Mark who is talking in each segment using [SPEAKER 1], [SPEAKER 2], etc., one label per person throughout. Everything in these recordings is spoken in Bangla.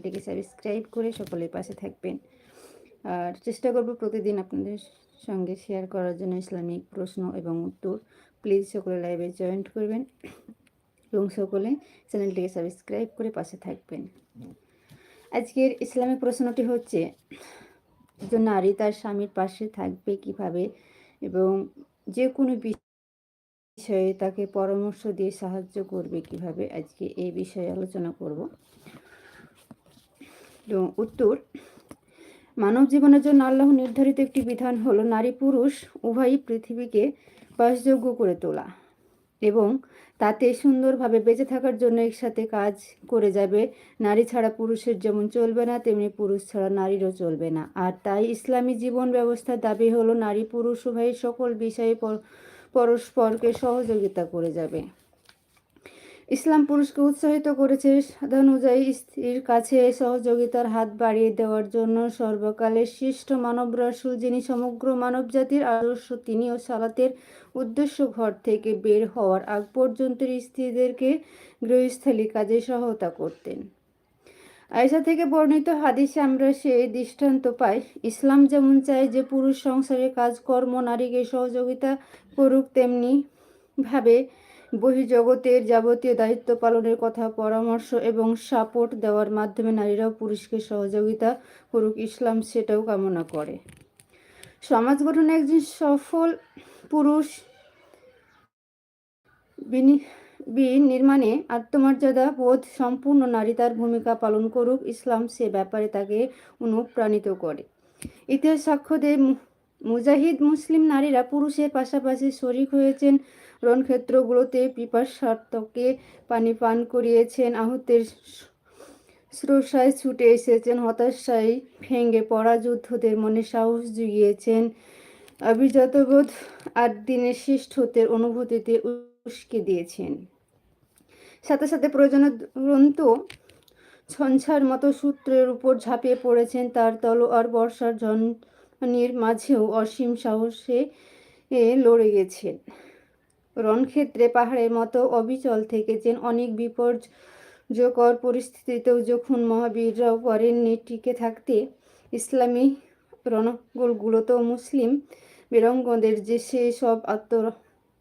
[SPEAKER 1] চ্যানেলটিকে সাবস্ক্রাইব করে সকলের পাশে থাকবেন। আর চেষ্টা করব প্রতিদিন আপনাদের সঙ্গে শেয়ার করার জন্য ইসলামিক প্রশ্ন এবং উত্তর। প্লিজ সকলে লাইভে জয়েন্ট করবেন এবং সকলে চ্যানেলটিকে সাবস্ক্রাইব করে পাশে থাকবেন। আজকের ইসলামিক প্রশ্নটি হচ্ছে একজন নারী তার স্বামীর পাশে থাকবে কীভাবে এবং যে কোনো বিষয়ে তাকে পরামর্শ দিয়ে সাহায্য করবে কীভাবে? আজকে এই বিষয়ে আলোচনা করব। উত্তর, মানব জীবনের জন্য আল্লাহ নির্ধারিত একটি বিধান হলো নারী পুরুষ উভয়ই পৃথিবীকে বাসযোগ্য করে তোলা এবং তাতে সুন্দরভাবে বেঁচে থাকার জন্য একসাথে কাজ করে যাবে। নারী ছাড়া পুরুষের যেমন চলবে না, তেমনি পুরুষ ছাড়া নারীরও চলবে না। আর তাই ইসলামী জীবন ব্যবস্থার দাবি হলো, নারী পুরুষ উভয় সকল বিষয়ে পরস্পরকে সহযোগিতা করে যাবে। ইসলাম পুরুষকে উৎসাহিত করেছে। সাধারণ অনুযায়ী স্ত্রীর কাছে সহযোগিতার হাত বাড়িয়ে দেওয়ার জন্য সর্বকালের শ্রেষ্ঠ মানব রাসুল, যিনি সমগ্র মানবজাতির আদর্শ, তিনিও সালাতের উদ্দেশ্য ঘর থেকে বের হওয়ার আগ পর্যন্ত স্ত্রীদেরকে গৃহস্থলী কাজে সহায়তা করতেন। আয়সা থেকে বর্ণিত হাদিসে আমরা সেই দৃষ্টান্ত পাই, ইসলাম যেমন চায় যে পুরুষ সংসারে কাজকর্ম, নারীকে সহযোগিতা করুক, তেমনি ভাবে বহির্জগতের যাবতীয় দায়িত্ব পালনের কথা, পরামর্শ এবং সাপোর্ট দেওয়ার মাধ্যমে নারীরাও পুরুষকে সহযোগিতা করুক, ইসলাম সেটাও কামনা করে। সমাজ গঠনে একজন সফল পুরুষ নির্মাণে আত্মমর্যাদা, বোধ, সম্পূর্ণ নারী তার ভূমিকা পালন করুক, ইসলাম সে ব্যাপারে তাকে অনুপ্রাণিত করে। ইতিহাস সাক্ষ্য দেয় মুজাহিদ মুসলিম নারীরা পুরুষের পাশাপাশি শরিক হয়েছেন। রণক্ষেত্রগুলোতে পিপাসার্থকে পানি পান করিয়েছেন, আহতের স্রোসায় ছুটে এসেছেন, হতাশায় ভেঙে পড়া যুদ্ধদের মনে সাহস জুগিয়েছেন। অভিজাতবোধ আট দিনের শ্রেষ্ঠত্বের অনুভূতিতে উস্কে দিয়েছেন। সাথে সাথে প্রয়োজনীয় গ্রন্থ ছঞ্ছার মতো সূত্রের উপর ঝাঁপিয়ে পড়েছেন তার তলোয়ার বর্ষার জনির মাঝেও অসীম সাহসে লড়ে গেছেন। রণক্ষেত্রে পাহাড়ের মতো অবিচল থেকেছেন। অনেক বিপর্যকর পরিস্থিতিতেও যখন মহাবীররাও করেননি টিকে থাকতে ইসলামী রণগুলোতেও মুসলিম বীরঙ্গদের যে সেই সব আত্ম,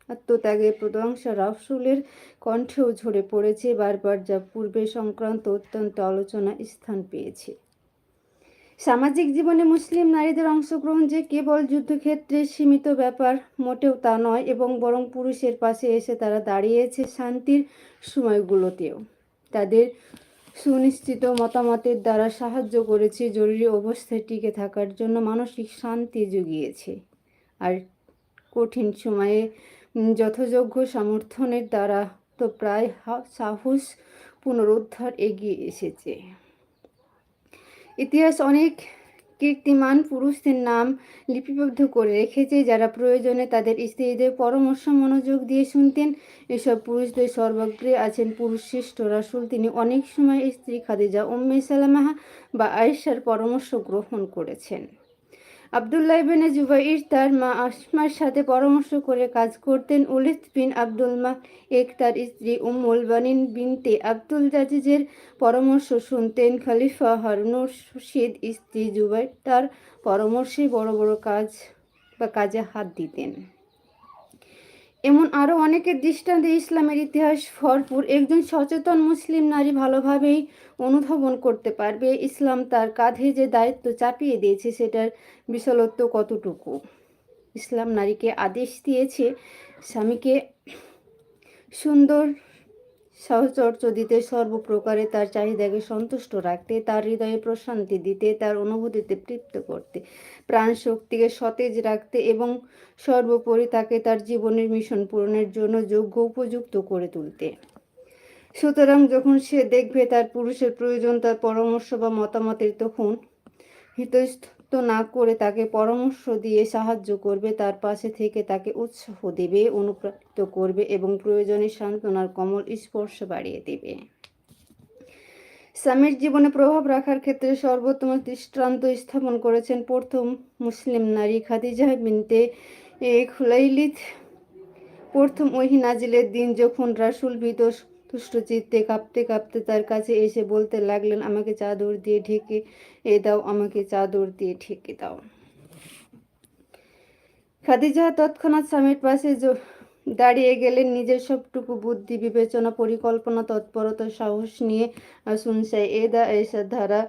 [SPEAKER 1] আত্মত্যাগের প্রশংসা রাফসুলের কণ্ঠেও ঝরে পড়েছে। বারবার যা পূর্বে সংক্রান্ত অত্যন্ত আলোচনা স্থান পেয়েছে। সামাজিক জীবনে মুসলিম নারীদের অংশগ্রহণ যে কেবল যুদ্ধক্ষেত্রে সীমিত ব্যাপার, মোটেও তা নয়, এবং বরং পুরুষের পাশে এসে তারা দাঁড়িয়েছে শান্তির সময়গুলোতেও। তাদের সুনিশ্চিত মতামতের দ্বারা সাহায্য করেছে জরুরি অবস্থায় টিকে থাকার জন্য মানসিক শান্তি জুগিয়েছে। আর কঠিন সময়ে যথাযোগ্য সমর্থনের দ্বারা তো প্রায় সাহস পুনরুদ্ধার এগিয়ে এসেছে। ইতিহাস অনেক কীর্তিমান পুরুষদের নাম লিপিবদ্ধ করে রেখেছে, যারা প্রয়োজনে তাদের স্ত্রীদের পরামর্শ, মনোযোগ দিয়ে শুনতেন। এসব পুরুষদের সর্বাগ্রে আছেন পুরুষ শ্রেষ্ঠ রাসুল। তিনি অনেক সময় স্ত্রী খাদিজা, উম্মে সালামাহা বা আয়েশার পরামর্শ গ্রহণ করেছেন। আবদুল্লাহ ইবেনে জুবাইর তার মা আসমার সাথে পরামর্শ করে কাজ করতেন উলিস বিন আব্দুল মা এক তার স্ত্রী উম্মুল বানিন বিনতে আব্দুল জাজিজের পরামর্শ শুনতেন খলিফা হারুনুর রশিদ স্ত্রী জুবাইর তার পরামর্শে বড় বড় কাজ বা কাজে হাত দিতেন। এমন আরও অনেকের দৃষ্টান্তে ইসলামের ইতিহাস ভরপুর। একজন সচেতন মুসলিম নারী ভালোভাবেই অনুধাবন করতে পারবে। ইসলাম তার কাঁধে যে দায়িত্ব চাপিয়ে দিয়েছে, সেটার বিশালত্ব কতটুকু? ইসলাম নারীকে আদেশ দিয়েছে, স্বামীকে সুন্দর সাহচর্য দিতে সর্বপ্রকারে তার চাহিদাকে সন্তুষ্ট রাখতে, তার হৃদয়ে প্রশান্তি দিতে, তার অনুভূতিতে তৃপ্ত করতে প্রাণ শক্তিকে সতেজ রাখতে এবং সর্বোপরি তাকে তার জীবনের মিশন পূরণের জন্য যোগ্য উপযুক্ত করে তুলতে। সুতরাং যখন সে দেখবে তার পুরুষের প্রয়োজন, তার পরামর্শ বা মতামতের তখন হিতস্থ না করে তাকে পরামর্শ দিয়ে সাহায্য করবে, তার পাশে থেকে তাকে উৎসাহ দেবে, অনুপ্রাণিত করবে এবং প্রয়োজনে সান্ত্বনার কমল স্পর্শ বাড়িয়ে দেবে। স্বামীর জীবনে প্রভাব রাখার ক্ষেত্রে সর্বোত্তম দৃষ্টান্ত স্থাপন করেছেন প্রথম মুসলিম নারী খাদিজা বিনতে খুলাইলিদ। প্রথম ওহি নাজিলের দিন যখন রাসুল ভীত তুষ্ট চিত্তে কাঁপতে কাঁপতে তার কাছে এসে বলতে লাগলেন, আমাকে চাদর দিয়ে ঢেকে এ দাও, আমাকে চাদর দিয়ে ঢেকে দাও। খাদিজা তৎক্ষণাৎ স্বামীর পাশে দাঁড়িয়ে গেলেন। নিজের সবটুকু বুদ্ধি, বিবেচনা, পরিকল্পনা, তৎপরতা, সাহস নিয়ে শুনছে এ দা এসা ধারা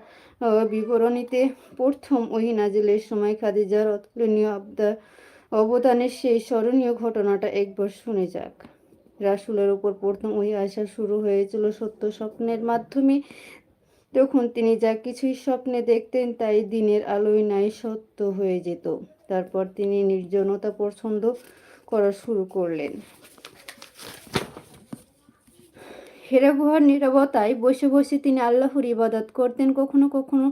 [SPEAKER 1] বিবরণীতে প্রথম ওই নাজিলের সময় খাদিজার অতুলনীয় অবদানের সেই স্মরণীয় ঘটনাটা একবার শুনে যাক। রাসুলের উপর প্রথম ওই আসা শুরু হয়েছিল সত্য স্বপ্নের মাধ্যমে। তখন তিনি যা কিছুই স্বপ্নে দেখতেন, তাই দিনের আলোয় নাই সত্য হয়ে যেত। তারপর তিনি নির্জনতা পছন্দ করা শুরু করলেন। হেরা গুহার নিরবতায় বসে বসে তিনি আল্লাহর ইবাদত করতেন। কখনো কখনো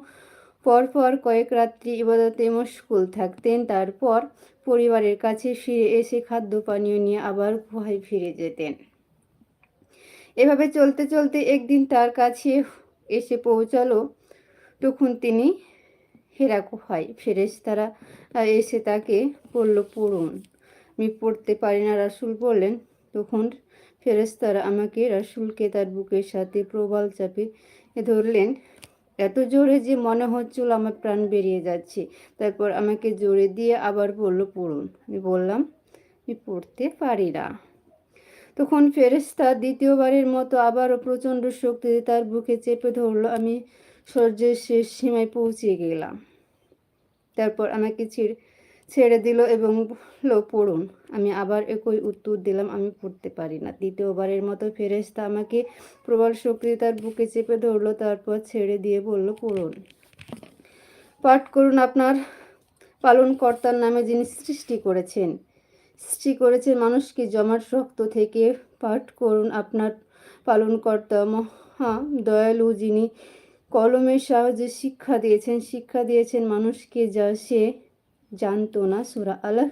[SPEAKER 1] পর পর কয়েক রাত্রি ইবাদতে মশগুল থাকতেন। তারপর পরিবারের কাছে ফিরে এসে খাদ্য পানীয় নিয়ে আবার গুহায় ফিরে যেতেন। এভাবে চলতে চলতে একদিন তার কাছে এসে পৌঁছালো। তখন তিনি হেরা গুহায় ফেরেশতারা এসে তাকে বলল, পড়ুন, আমি পড়তে পারি না রাসুল বললেন। তখন ফেরেশতারা আমাকে রাসুলকে তার বুকের সাথে প্রবাল চাপে ধরলেন। এত জোরে যে মনে হচ্ছিল আমার প্রাণ বেরিয়ে যাচ্ছে। তারপর আমাকে জোরে দিয়ে আবার বলল, পড়ুন। আমি বললাম, আমি পড়তে পারি না। তখন ফেরেস্তা দ্বিতীয়বারের মতো আবারও প্রচণ্ড শক্তি তার বুকে চেপে ধরল। আমি সূর্যের শেষ সীমায় পৌঁছে গেলাম। তারপর আমাকে ছেড়ে ছেড়ে দিল এবং বলল, পড়ুন। আমি আবার একই উত্তর দিলাম, আমি পড়তে পারি না। দ্বিতীয়বারের মতো ফেরেশতা আমাকে প্রবল শক্তি তার বুকে চেপে ধরলো, তারপর ছেড়ে দিয়ে বলল, পড়ুন। পাঠ করুন আপনার পালনকর্তার নামে যিনি সৃষ্টি করেছেন। সৃষ্টি করেছেন মানুষকে জমাট রক্ত থেকে? পাঠ করুন আপনার পালনকর্তা মহা দয়ালু যিনি কলমের সাহায্যে শিক্ষা দিয়েছেন। শিক্ষা দিয়েছেন মানুষকে যা সে জানতো না, সুরা আলাহ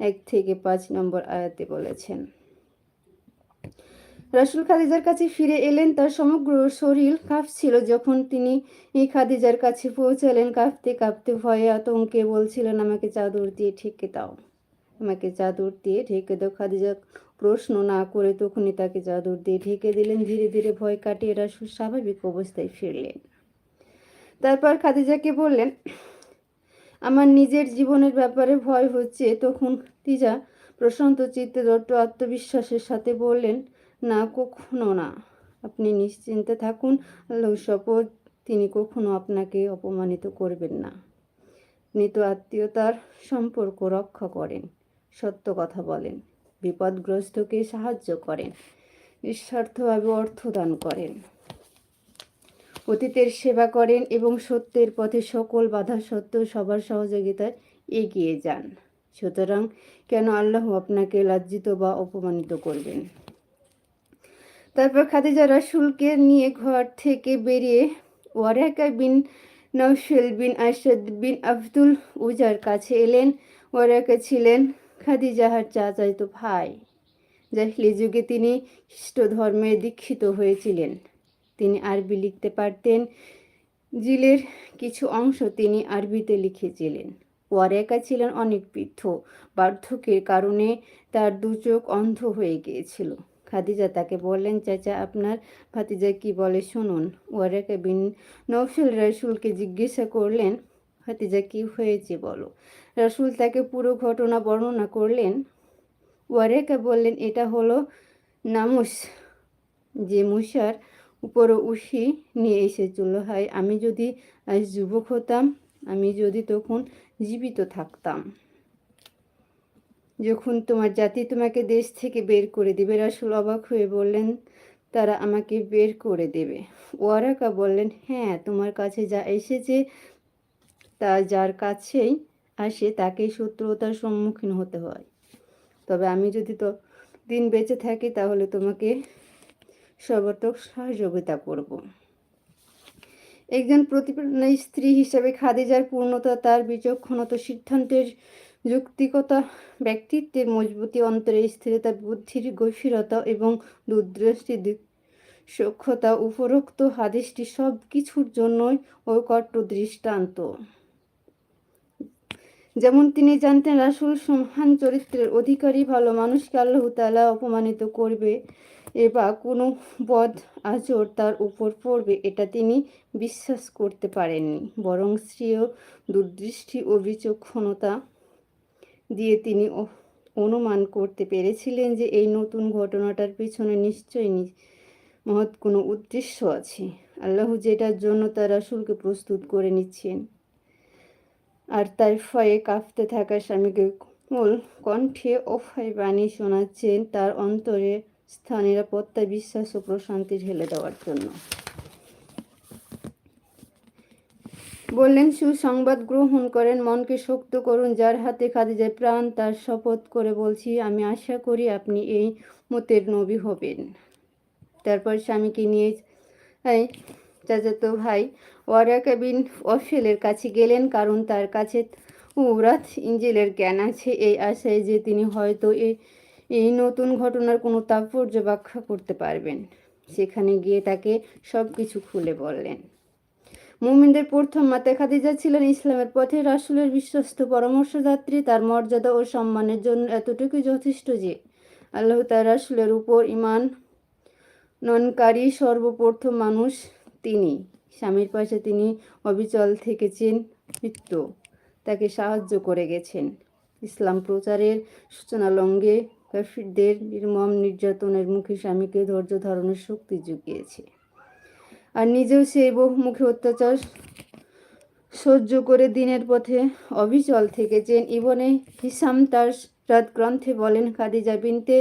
[SPEAKER 1] এক থেকে পাঁচ নম্বর আয়াতে বলেছেন। রাসুল খাদিজার কাছে ফিরে এলেন, তার সমগ্র শরীর কাঁপছিল যখন তিনি এই খাদিজার কাছে পৌঁছালেন, কাঁপতে কাঁপতে ভয়ে আতঙ্কে বলছিলেন, আমাকে চাদর দিয়ে ঠেকে দাও, আমাকে চাদর দিয়ে ঢেকে দাও। খাদিজা প্রশ্ন না করে তখনই তাকে চাদর দিয়ে ঢেকে দিলেন। ধীরে ধীরে ভয় কাটিয়ে রাসুল স্বাভাবিক অবস্থায় ফিরলেন। তারপর খাদিজাকে বললেন আমার নিজের জীবনের ব্যাপারে ভয় হচ্ছে। তখন তিজা প্রশান্ত চিত্তে দত্ত আত্মবিশ্বাসের সাথে বললেন, না, কখনো না। আপনি নিশ্চিন্তে থাকুন। আল্লাহ শপথ, তিনি কখনো আপনাকে অপমানিত করবেন না। আপনি তো আত্মীয়তার সম্পর্ক রক্ষা করেন, সত্য কথা বলেন, বিপদগ্রস্তকে সাহায্য করেন, নিঃস্বার্থভাবে অর্থ দান করেন। অতীতের সেবা করেন এবং সত্যের পথে সকল বাধা সত্ত্বেও সবার সহযোগিতায় এগিয়ে যান। সুতরাং কেন আল্লাহ আপনাকে লজ্জিত বা অপমানিত করবেন? তারপর খাদিজা রাসুলকে নিয়ে ঘর থেকে বেরিয়ে Waraqah bin Nawfal bin Asad bin Abdul উজার কাছে এলেন। ওয়ারাকা ছিলেন খাদিজাহার চাচাইতো ভাই। জাহিলি যুগে তিনি খ্রিস্ট ধর্মে দীক্ষিত হয়েছিলেন। তিনি আরবি লিখতে পারতেন। জিলের কিছু অংশ তিনি আরবিতে লিখেছিলেন। ওয়ারেকা ছিলেন অনেক বৃদ্ধ। বার্ধক্যের কারণে তার দু চোখ অন্ধ হয়ে গিয়েছিল। খাদিজা তাকে বললেন, চাচা, আপনার ভাতিজা কি বলে? শুনুন। ওয়ারেকা বিন নৌফিল রাসুলকে জিজ্ঞাসা করলেন, ভাতিজা, কি হয়েছে বলো? রাসুল তাকে পুরো ঘটনা বর্ণনা করলেন। ওয়ারেকা বললেন, এটা হলো নামুস, যে মুসার উপরও উঠি, নিয়ে এসেছিল হয়, আমি যদি যুবক হতাম, আমি যদি তখন জীবিত থাকতাম। যখন তোমার জাতি তোমাকে দেশ থেকে বের করে দেবে, রাসুল অবাক হয়ে বললেন, তারা আমাকে বের করে দেবে। ওয়ারাকা বললেন হ্যাঁ তোমার কাছে যা এসেছে, তা যার কাছেই আসে, তাকেই শত্রুতার সম্মুখীন হতে হয়। তবে আমি যদি তো দিন বেঁচে থাকি, তাহলে তোমাকে সর্বাত্মক সহযোগিতা করব। একজন প্রতিপন্ন স্ত্রী হিসেবে খাদিজার পূর্ণতা, তার বিচক্ষণতা, সিদ্ধান্তের যুক্তিকতা, ব্যক্তিত্বের মজবুতি অন্তরের স্থিরতা, বুদ্ধির গভীরতা এবং দূরদৃষ্টি সক্ষতা, উপরোক্ত হাদিসটি সব কিছুর জন্যই ঐকট্য দৃষ্টান্ত। যেমন তিনি জানতেন, রাসুল মহান চরিত্রের অধিকারী ভালো মানুষকে আল্লাহ তালা অপমানিত করবে। বা কোনো বদ আচর তার উপর পড়বে, এটা তিনি বিশ্বাস করতে পারেননি। বরং স্ত্রীয় দুর্দৃষ্টি ও বিচক্ষণতা দিয়ে তিনি অনুমান করতে পেরেছিলেন যে এই নতুন ঘটনাটার পিছনে নিশ্চয়ই মহৎ কোনো উদ্দেশ্য আছে। আল্লাহ যেটার জন্য তার রাসূলকে প্রস্তুত করে নিচ্ছেন। আর তার ফয়ে কাঁপতে থাকা স্বামীকে কোমল কণ্ঠে অফায় বাণী শোনাচ্ছেন, তার অন্তরে স্থান নিরাপত্তা, বিশ্বাস ও প্রশান্তি ঢেলে দেওয়ার জন্য। বললেন, সুসংবাদ গ্রহণ করেন, মনকে শক্ত করুন, যার হাতে খাদিজার প্রাণ, তার শপথ করে বলছি, আমি আশা করি আপনি এই মতের নবী হবেন। তারপর স্বামীকে নিয়ে চাচাতো ভাই, ওয়ারাকা বিন অফেলের কাছে গেলেন, কারণ তার কাছে উরাত ইঞ্জিলের জ্ঞান আছে, এই আশায় যে তিনি হয়তো এই এই নতুন ঘটনার কোনো তাৎপর্য ব্যাখ্যা করতে পারবেন। সেখানে গিয়ে তাকে সব কিছু খুলে বললেন। মুমিনদের প্রথম মাতা খাদিজা ছিলেন ইসলামের পথে রাসুলের বিশ্বস্ত পরামর্শদাত্রী। তার মর্যাদা ও সম্মানের জন্য এতটুকুই যথেষ্ট যে আল্লাহ তার রাসূলের উপর ইমান ননকারী সর্বপ্রথম মানুষ তিনি। স্বামীর পাশে তিনি অবিচল থেকেছেন, মৃত্যু তাকে সাহায্য করে গেছেন। ইসলাম প্রচারের সূচনা লঙ্ঘে কাফিরদের নির্মম নির্যাতনের মুখে স্বামীকে ধৈর্য ধারণের শক্তি জুগিয়েছে। আর নিজেও সেই বহুমুখী অত্যাচার সহ্য করে দিনের পথে অবিচল থেকেছেন। ইবনে হিসাম তার রাত গ্রন্থে বলেন, খাদিজা বিনতে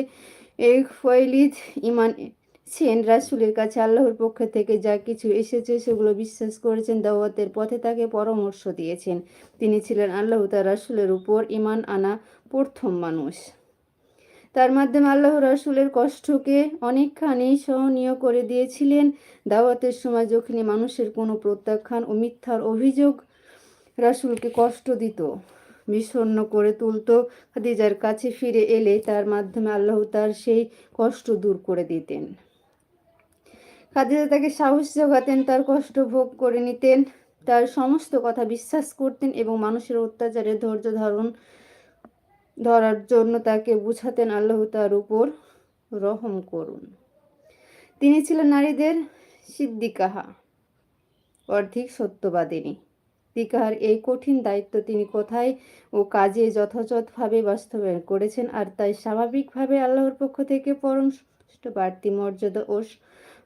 [SPEAKER 1] এই ফয়লিদ ইমান ছেন রাসুলের কাছে আল্লাহর পক্ষ থেকে যা কিছু এসেছে সেগুলো বিশ্বাস করেছেন, দাওয়াতের পথে তাকে পরামর্শ দিয়েছেন। তিনি ছিলেন আল্লাহ তার রাসুলের উপর ইমান আনা প্রথম মানুষ। তার মাধ্যমে আল্লাহ রাসুলের কষ্টকে অনেকখানি সহনীয় করে দিয়েছিলেন। দাওয়াতের সময় যখনই মানুষের কোনো প্রত্যাখ্যান ও মিথ্যার অভিযোগ রাসুলকে কষ্ট দিত, বিষণ্ণ করে তুলত, খাদিজার কাছে ফিরে এলে তার মাধ্যমে আল্লাহ তার সেই কষ্ট দূর করে দিতেন। খাদিজা তাকে সাহস জোগাতেন তার কষ্ট ভোগ করে নিতেন, তার সমস্ত কথা বিশ্বাস করতেন এবং মানুষের অত্যাচারে ধৈর্য ধারণ ধরার জন্য তাকে বুঝাতেন আল্লাহ তার উপর রহম করুন। তিনি ছিলেন নারীদের সিদ্দিকাহা, অর্ধেক সত্যবাদিনী। দিকার এই কঠিন দায়িত্ব তিনি কোথায় ও কাজে যথাযথভাবে বাস্তবায়ন করেছেন আর তাই স্বাভাবিকভাবে আল্লাহর পক্ষ থেকে পরম বাড়তি মর্যাদা ও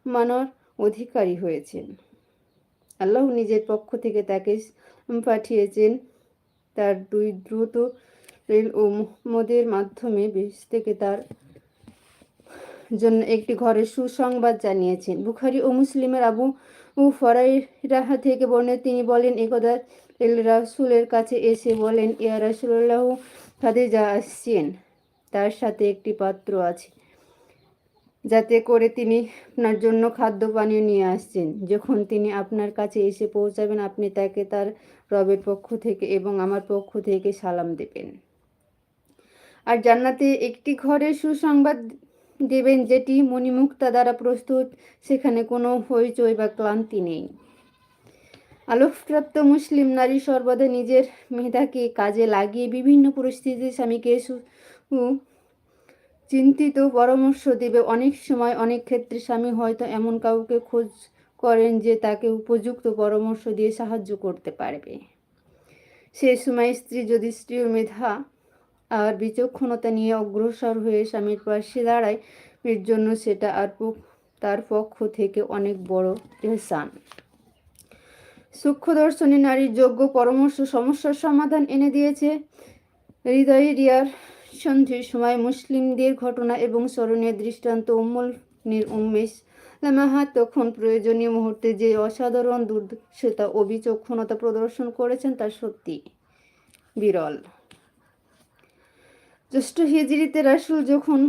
[SPEAKER 1] মানর অধিকারী হয়েছেন। আল্লাহ নিজের পক্ষ থেকে তাকে পাঠিয়েছেন তার দুই দ্রুত রেল ও মোহাম্মদের মাধ্যমে বেশ থেকে তার জন্য একটি ঘরের সুসংবাদ জানিয়েছেন। বুখারি ও মুসলিমের আবু ও ফরাইরাহা থেকে বর্ণে তিনি বলেন একদা এল রাসুলের কাছে এসে বলেন, ইয়া রাসুল্লাহ খাদিজা আসছেন, তার সাথে একটি পাত্র আছে, যাতে করে তিনি আপনার জন্য খাদ্য পানীয় নিয়ে আসছেন। যখন তিনি আপনার কাছে এসে পৌঁছাবেন, আপনি তাকে তার রবের পক্ষ থেকে এবং আমার পক্ষ থেকে সালাম দেবেন। আর জান্নাতে একটি ঘরের সুসংবাদ দেবেন যেটি মণিমুক্তা দ্বারা প্রস্তুত, সেখানে কোনো হইচই বা ক্লান্তি নেই। আলোকপ্রাপ্ত মুসলিম নারী সর্বদা নিজের মেধাকে কাজে লাগিয়ে বিভিন্ন পরিস্থিতিতে স্বামীকে চিন্তিত পরামর্শ দেবে। অনেক সময় অনেক ক্ষেত্রে স্বামী হয়তো এমন কাউকে খোঁজ করেন যে তাকে উপযুক্ত পরামর্শ দিয়ে সাহায্য করতে পারবে। সে সময় স্ত্রী যদি স্ত্রীর মেধা আর বিচক্ষণতা নিয়ে অগ্রসর হয়ে স্বামীর পাশে দাঁড়ায়, এর জন্য সেটা আর তার পক্ষ থেকে অনেক বড় এহসান। সূক্ষ্মদর্শনী নারীর যোগ্য পরামর্শ সমস্যার সমাধান এনে দিয়েছে। হৃদয় রিয়ার সন্ধির সময় মুসলিমদের ঘটনা এবং স্মরণীয় দৃষ্টান্ত উম্মুল নির উম্মেশ লামাহা তখন প্রয়োজনীয় মুহূর্তে যে অসাধারণ দুর্দশতা ও বিচক্ষণতা প্রদর্শন করেছেন তা সত্যি বিরল। জ্যৈষ্ঠ হিজড়িতে রাসুল যখন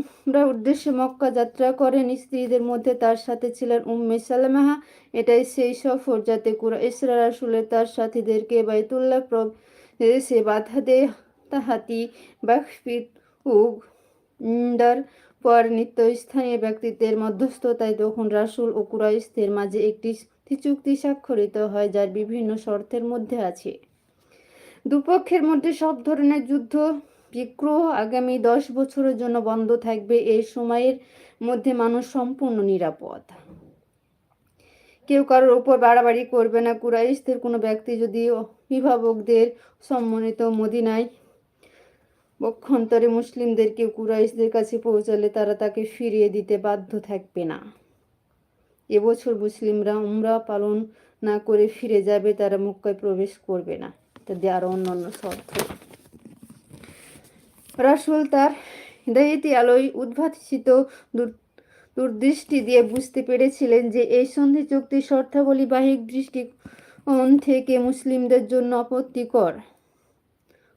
[SPEAKER 1] উদ্দেশ্যে মক্কা যাত্রা করেন, স্ত্রীদের মধ্যে তার সাথে ছিলেন উম্মে সালামাহা এটাই সেই সফর যাতে কুরা ইসরা রাসুলের তার সাথীদেরকে বাইতুল্লাহ প্রবেশে বাধা দেয়। তাহাতি বাকফিত ইন্দার পর নিত্য স্থানীয় ব্যক্তিত্বের মধ্যস্থতায় তখন রাসুল ও কুরাইশদের মাঝে একটি চুক্তি স্বাক্ষরিত হয়, যার বিভিন্ন শর্তের মধ্যে আছে। দুপক্ষের মধ্যে সব ধরনের যুদ্ধ বিগ্রহ আগামী দশ বছরের জন্য বন্ধ থাকবে। এই সময়ের মধ্যে মানুষ সম্পূর্ণ নিরাপদ। কেউ কারোর উপর বাড়াবাড়ি করবে না। কুরাইশদের কোনো ব্যক্তি যদি অভিভাবকদের সম্মানিত মদিনায় পক্ষান্তরে মুসলিমদের কেউ কুরাইশদের কাছে পৌঁছালে তারা তাকে ফিরিয়ে দিতে বাধ্য থাকবে না। এবছর মুসলিমরা উমরা পালন না করে ফিরে যাবে, তারা মক্কায় প্রবেশ করবে না। তাদের আরও অন্যান্য শর্ত। রাসুল তার হৃদয়তি আলোয় উদ্ভাসিত দূর দূরদৃষ্টি দিয়ে বুঝতে পেরেছিলেন যে এই সন্ধি চুক্তির শর্তাবলী বাহিক দৃষ্টিকোণ থেকে মুসলিমদের জন্য আপত্তিকর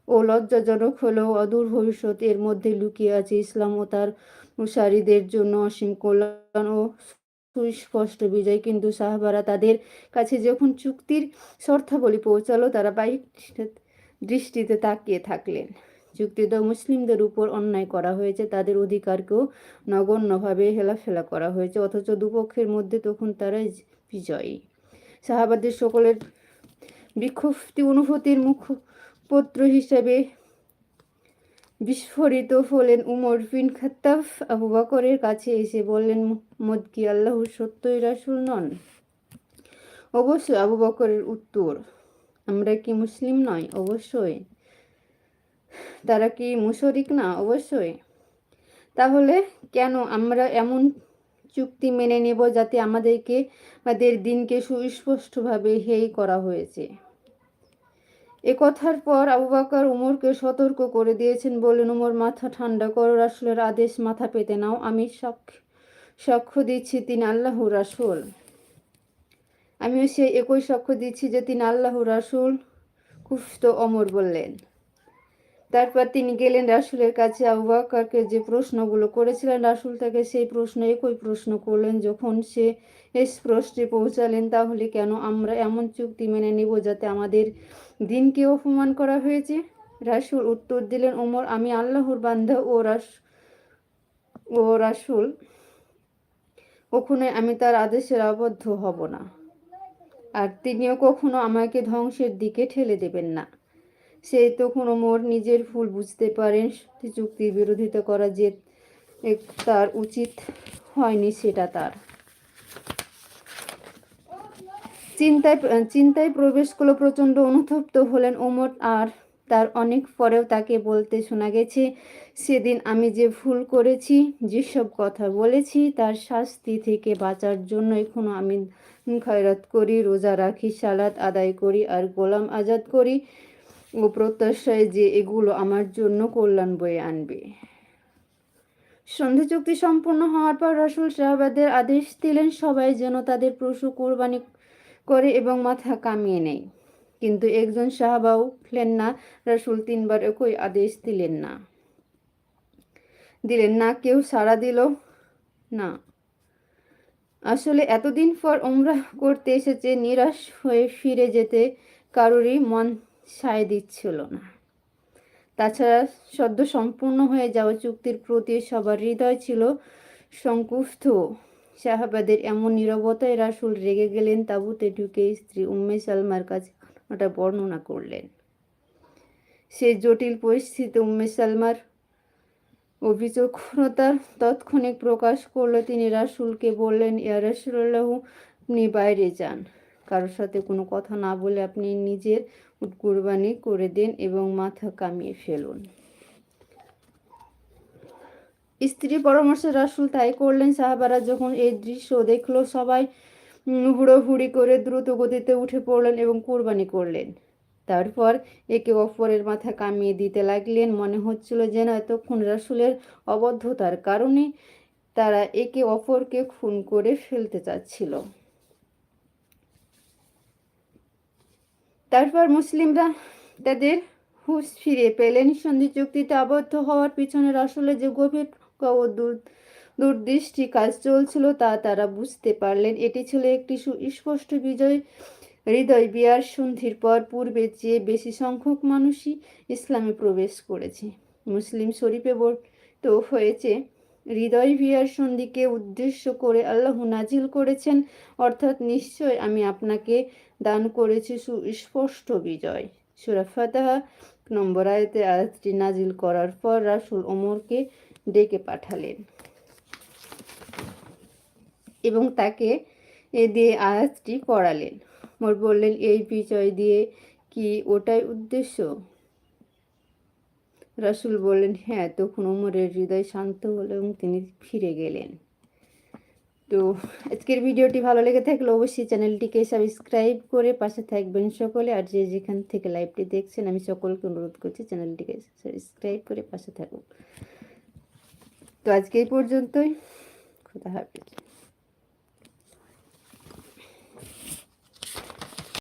[SPEAKER 1] ও লজ্জাজনক হলেও অদূর ভবিষ্যৎ এর মধ্যে লুকিয়ে আছে ইসলাম ও তার অনুসারীদের জন্য অসীম কল্যাণ ও সুস্পষ্ট বিজয়। কিন্তু সাহাবারা তাদের কাছে যখন চুক্তির শর্তাবলী পৌঁছালো, তারা বাহিক দৃষ্টিতে তাকিয়ে থাকলেন। চুক্তিতে মুসলিমদের উপর অন্যায় করা হয়েছে, তাদের অধিকারকেও নগণ্যভাবে হেলাফেলা করা হয়েছে, অথচ দুপক্ষের মধ্যে তখন তারাই বিজয়ী। সাহাবাদের সকলের বিক্ষুব্ধি অনুভূতির মুখপত্র হিসেবে বিস্ফোরিত হলেন উমর বিন খাত্তাফ আবু বকরের কাছে এসে বললেন, মোহাম্মদ কি আল্লাহ সত্যই রাসুল নন? অবশ্যই, আবু বকরের উত্তর, আমরা কি মুসলিম নয় অবশ্যই। তারা কি মুশরিক না? অবশ্যই। তাহলে কেন আমরা এমন চুক্তি মেনে নেব যাতে আমাদেরকে আমাদের দিনকে সুস্পষ্টভাবে হেই করা হয়েছে? এ কথার পর আবু বাকর উমরকে সতর্ক করে দিয়েছেন বললেন, উমর, মাথা ঠান্ডা করো, রাসুলের আদেশ মাথা পেতে নাও। আমি সাক্ষ্য দিচ্ছি তিনি আল্লাহ রাসুল। আমিও সে একই সাক্ষ্য দিচ্ছি যে তিনি আল্লাহ রাসুল, কুফত অমর বললেন। তারপর তিনি গেলেন রাসুলের কাছে। আবু যে প্রশ্নগুলো করেছিলেন রাসুল তাকে সেই প্রশ্ন, একই প্রশ্ন করলেন, যখন সে স্পষ্টে পৌঁছালেন, তাহলে কেন আমরা এমন চুক্তি মেনে নিব যাতে আমাদের দিনকে অপমান করা হয়েছে? রাসুল উত্তর দিলেন, ওমর, আমি আল্লাহর বান্ধা ও রাস, ও রাসুল। কখনোই আমি তার আদেশের আবদ্ধ হব না। আর তিনিও কখনো আমাকে ধ্বংসের দিকে ঠেলে দেবেন না। সে তখন ওমর নিজের ভুল বুঝতে পারেন। চুক্তির বিরোধিতা করা যে তার উচিত হয়নি, সেটা তার। চিন্তায় চিন্তায় প্রবেশ করল, প্রচণ্ড অনুতপ্ত হলেন ওমর, আর তার অনেক পরেও তাকে বলতে শোনা গেছে, সেদিন আমি যে ভুল করেছি, যেসব কথা বলেছি, তার শাস্তি থেকে বাঁচার জন্য এখনও আমি খয়রাত করি, রোজা রাখি, সালাত আদায় করি, আর গোলাম আজাদ করি। ও প্রত্যাশায় যে এগুলো আমার জন্য কল্যাণ বয়ে আনবে। সন্ধি চুক্তি সম্পূর্ণ হওয়ার পর রাসুল শাহবাদের আদেশ দিলেন, সবাই যেন তাদের পশু কোরবানি করে এবং মাথা কামিয়ে নেয়। কিন্তু একজন সাহাবাও উঠলেন না, রাসুল তিনবার একই আদেশ দিলেন না। দিলেন না, কেউ সাড়া দিল না। আসলে এতদিন পর ওমরা করতে এসেছে, নিরাশ হয়ে ফিরে যেতে কারোরই মন সায় দিচ্ছিল না। তাছাড়া সদ্য সম্পূর্ণ হয়ে যাওয়া চুক্তির প্রতি সবার হৃদয় ছিল সংকুষ্ঠ শাহাবাদের এমন নিরবতায় রাসুল রেগে গেলেন তাবুতে ঢুকে স্ত্রী উম্মে সালমার কাছে ওটা বর্ণনা করলেন। সে জটিল পরিস্থিতিতে উম্মে সালমার অভিযোগতার তৎক্ষণিক প্রকাশ করল তিনি রাসুলকে বললেন, ইয়া রাসুল্লাহ আপনি বাইরে যান। কারোর সাথে কোনো কথা না বলে আপনি নিজের কুরবানি করে দিন এবং মাথা কামিয়ে ফেলুন। স্ত্রী পরামর্শে রাসুল তাই করলেন। সাহাবারা যখন এই দৃশ্য দেখল, সবাই হুড়োহুড়ি করে দ্রুত গতিতে উঠে পড়লেন এবং কুরবানি করলেন। তারপর একে অপরের মাথা কামিয়ে দিতে লাগলেন। মনে হচ্ছিল যেন এতক্ষণ রাসুলের অবদ্ধতার কারণে তারা একে অপরকে খুন করে ফেলতে চাচ্ছিল। তারপর মুসলিমরা তাদের হুশ ফিরে পেলেন। সন্ধি চুক্তিতে আবদ্ধ হওয়ার পিছনে আসলে যে গভীর ও দূর দূরদৃষ্টি কাজ চলছিল তা তারা বুঝতে পারলেন। এটি ছিল একটি সুস্পষ্ট বিজয়। হৃদয় বিয়ার সন্ধির পর পূর্বে চেয়ে বেশি সংখ্যক মানুষই ইসলামে প্রবেশ করেছে, মুসলিম শরীফে তো হয়েছে হৃদয় বিয়ার সন্ধিকে উদ্দেশ্য করে আল্লাহ নাজিল করেছেন। অর্থাৎ নিশ্চয় আমি আপনাকে দান করেছি সুস্পষ্ট বিজয়। সুরাফাতাহা নম্বর আয়তে আয়াতটি নাজিল করার পর রাসুল ওমরকে ডেকে পাঠালেন। এবং তাকে এ দিয়ে আয়াতটি পড়ালেন। মোর বললেন, এই বিজয় দিয়ে কি ওটাই উদ্দেশ্য? রাসূল বললেন হ্যাঁ তখন ওমরের হৃদয় শান্ত হলো এবং তিনি ফিরে গেলেন। তো আজকের ভিডিওটি ভালো লেগে থাকলে অবশ্যই চ্যানেলটিকে সাবস্ক্রাইব করে পাশে থাকবেন সকলে, আর যে যেখান থেকে লাইভটি দেখছেন, আমি সকলকে অনুরোধ করছি চ্যানেলটিকে সাবস্ক্রাইব করে পাশে থাকুন। তো আজকে এই পর্যন্তই। খুদা হাফিজ।